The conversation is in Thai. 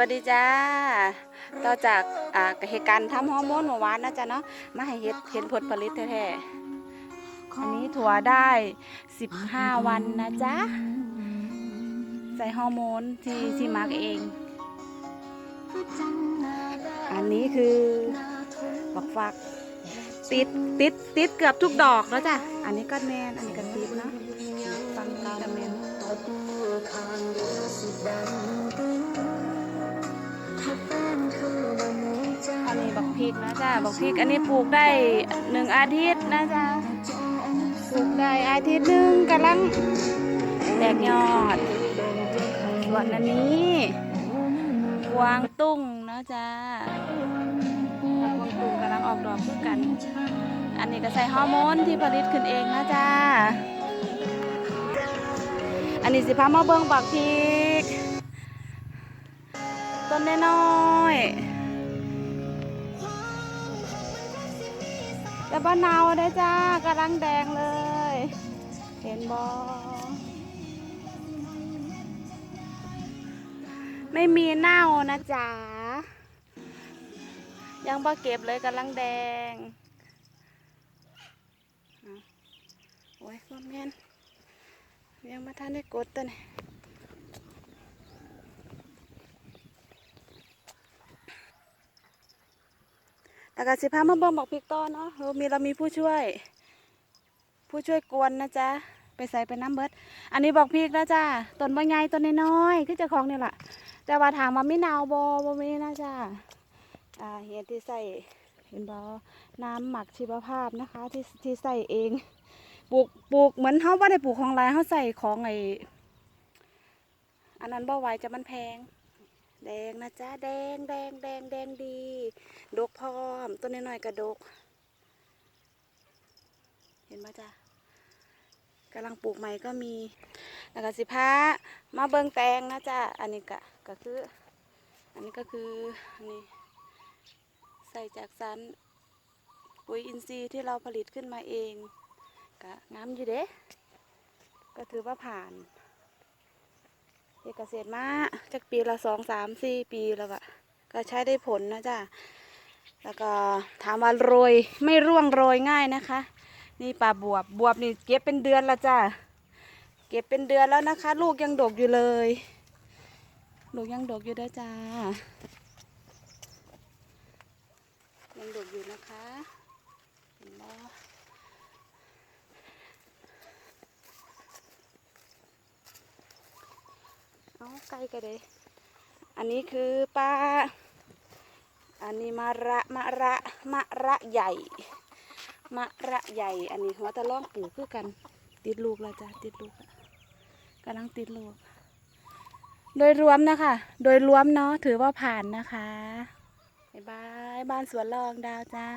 วัสดีจ้า ต่อจากอ่าเหตุการณ์ทำฮอร์โมนเมื่อวานนะจ๊ะเนาะ มาให้เห็ดเห็นผลผลิตแท้ๆ อันนี้ถั่วได้ 15 วันนะจ๊ะ ใส่ฮอร์โมนที่ที่มาร์กเอง อันนี้คือบักฟัก ติดติดติดเกือบทุกดอกแล้วจ้ะ อันนี้ก็แมน อันนี้ก็ติดเนาะฟังก็แมน พริกนะจ๊ะบักพริกอันนี้ปลูกได้หนึ่งอาทิตย์นะจ๊ะปลูกได้อาทิตย์หนึ่งกำลังแตกยอด ส่วนอันนี้กวางตุ้งนะจ๊ะกวางตุ้งกำลังออกดอกคือกัน อันนี้ก็ใส่ฮอร์โมนที่ผลิตขึ้นเองนะจ๊ะอันนี้สิพามาเบิ่งบักพริก ต้นน้อยๆ แต่บ้านนาวได้จ้ากำลังแดงเลย เห็นบอไม่มีเน่านะจ๊ะยังบ่เก็บเลยกำลังแดงโอ้ยพ่อแม่นยังมาทันได้กดตัวนี่ แล้วก็สิพามาเบิ่งบอกพริกต้อนเนาะเรามีเรามีผู้ช่วย ผู้ช่วยกวนนะจ๊ะไปใส่ไปน้ำเบิด อันนี้บอกพริกนะจ๊ะต้นว่าไงต้นน้อยๆคือจะของนี่แหละแต่ว่าถามว่ามีนาวบอบมีนะจ๊ะอ่าเห็นที่ใส่เห็นบอน้ำหมักชีวภาพนะคะ ที่ที่ใส่เองปลูกปลูกเหมือนเขาไม่ได้ปลูกของไรเขาใส่ของไออันนั้นบ่ไหวจะมันแพง แดงนะจ๊ะแดงแดงแดงแดงดี ดกพร้อม ต้นน้อยๆกระดก เห็นไหมจ๊ะกำลังปลูกใหม่ก็มีแล้วก็สิพามาเบิงแตงนะจ๊ะอันนี้ก็ก็คือ อันนี้ก็คืออันนี้ใส่จากสารปุ๋ยอินทรีย์ที่เราผลิตขึ้นมาเองก็งามอยู่เด้ก็ถือว่าผ่าน เอกเกษตรมาจากปีละสองสามสี่ปีแล้วก็ก็ใช้ได้ผลนะจ๊ะแล้วก็ถามว่าโรยไม่ร่วงโรยง่ายนะคะ นี่ปลาบวบบวบนี่เก็บเป็นเดือนแล้วจ้ะเก็บเป็นเดือนแล้วนะคะ ลูกยังดกอยู่เลยลูกยังดกอยู่ด้จ้ายังดกอยู่นะคะเห็นบ่ เอาไกลกันเลยอันนี้คือปลา อันนี้มะระมะระมะระใหญ่ มะระใหญ่ อันนี้หัวตะล่องปลูกคือกัน ติดลูกแล้วจ้ะติดลูกกำลังติดลูก โดยรวมนะคะ โดยรวมเนาะถือว่าผ่านนะคะบายบายบ้านสวนรองดาวจ้า